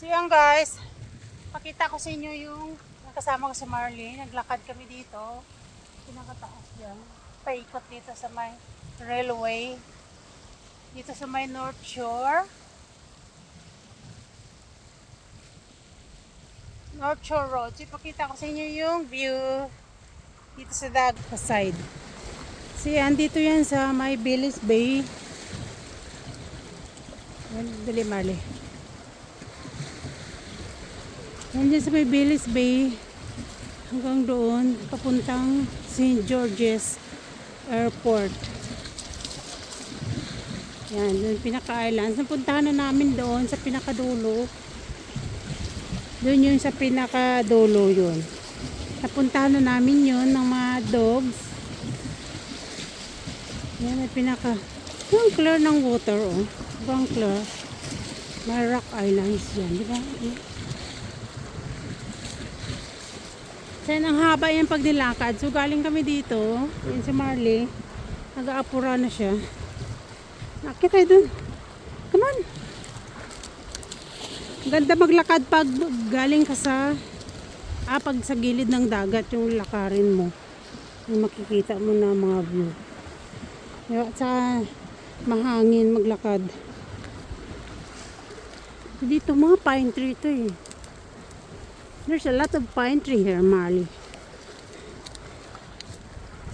So yan guys, pakita ko sa inyo yung kasama ko si Marley. Naglakad kami dito. Pinakataas dyan. Paikot dito sa may railway. Dito sa may North Shore. North Shore Road. So ipakita ko sa inyo yung view dito sa dag side. So yan, dito yan sa may Billis Bay. Dali Marley. Yan dyan sa may Billis Bay hanggang doon papuntang St. George's Airport. Yan, doon pinaka-islands. Napuntahan na namin doon sa pinakadulo. Doon yun sa pinakadulo yun. Napuntahan na namin yun ng mga dogs. Yan, may pinaka... Yung clear ng water, oh. Ibang clear. May rock islands yan, di ba? Sen, ang haba yan pag nilakad. So, galing kami dito. Yan si Marley. Nag-aapura na siya. Nakit tayo dun. Come on. Ganda maglakad pag galing ka sa ah, pag sa gilid ng dagat yung lakarin mo. Yung makikita mo na mga view. Diba? Sa mahangin maglakad. Dito mga pine tree to eh. There's a lot of pine tree here, Marley.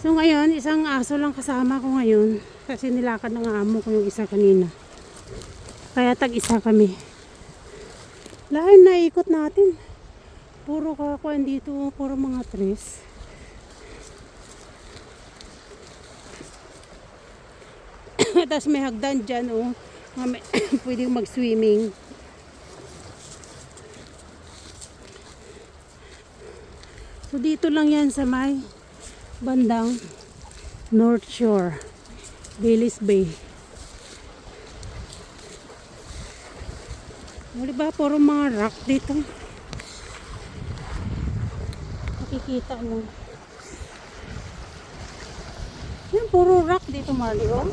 So ngayon, isang aso lang kasama ko ngayon. Kasi nilakad ng amo ko yung isa kanina. Kaya tag-isa kami. Lahat na ikot natin. Puro kakuan dito, puro mga trees. Tapos may hagdan dyan, oh. Pwedeng mag-swimming. So dito lang yan sa may bandang North Shore, Billis Bay. O, diba, puro mga rock dito. Makikita mo. Yan, puro rock dito, Marley, oh.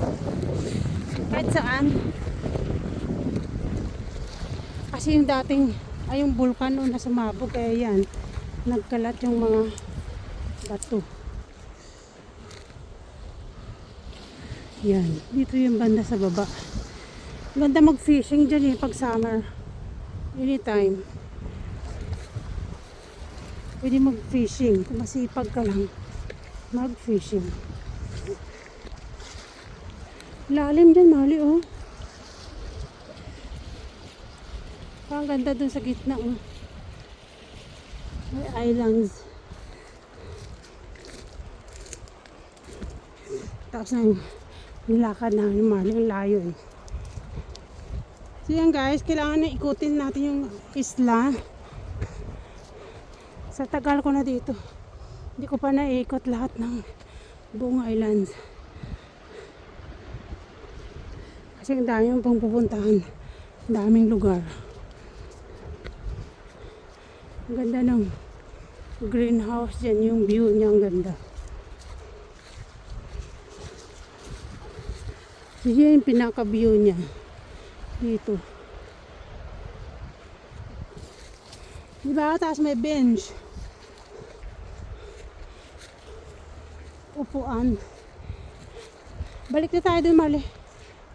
Kahit saan. Kasi yung dating, ay yung vulkan o nasa mabog, kaya yan, nagkalat yung mga bato. Yan, dito yung banda sa baba. Ganda mag-fishing dyan eh, pag summer. Anytime. Pwede mag-fishing. Kung masipag ka lang, mag-fishing. Lalim dyan, Mali, oh. Ang ganda dun sa gitna, oh. May islands. Tapos na ni Marley, ang layo eh. So yan guys, kailangan na ikutin natin yung isla. Sa tagal ko na dito. Hindi ko pa naikot lahat ng buong islands. Kasi ang dami yung pang pupuntahan. Ang daming lugar. Ganda ng greenhouse dyan. Yung view niya ang ganda. Yan yung pinaka-view niya. Dito. Diba? Tapos may bench. Upuan. Balik na tayo dun, Marley.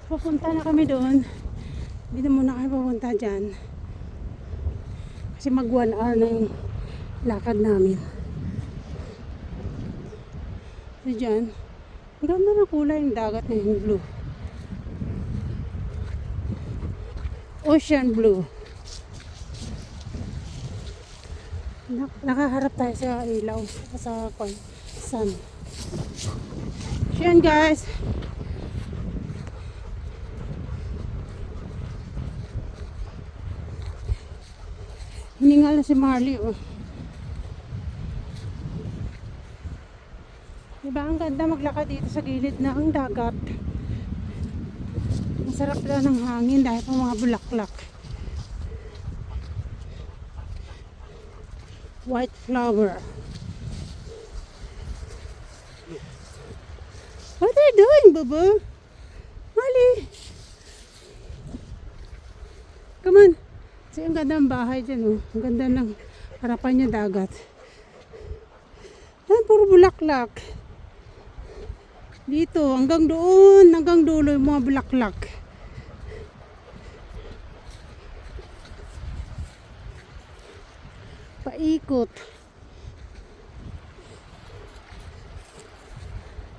Papunta na kami doon. Hindi na muna kami papunta dyan. Kasi mag one hour na yung lakad namin. So dyan, ang ganda ng kulay ng dagat na yung blue. Ocean blue. Nak nakaharap tayo sa ilaw, sa sun. So guys. Hiningal na si Marley, oh. Diba ang ganda maglakad dito sa gilid ng dagat. Masarap lang ng hangin dahil pa mga bulaklak. White flower. What are you doing, Boo Marley? Come on. Kasi ang ganda ng bahay dyan, oh. Ang ganda ng harapan niya dagat. Yan, puro bulaklak. Dito, hanggang doon, hanggang dulo yung mga bulaklak. Paikot.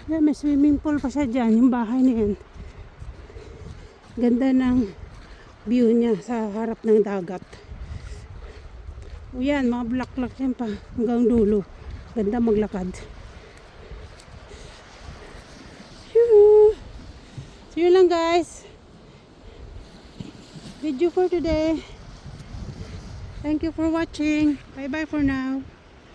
Yan, may swimming pool pa siya dyan, yung bahay na. Ganda ng view niya sa harap ng dagat. O yan, mga bulaklak yan pa hanggang dulo. Ganda maglakad. Phew. So yun lang guys. Video for today. Thank you for watching. Bye bye for now.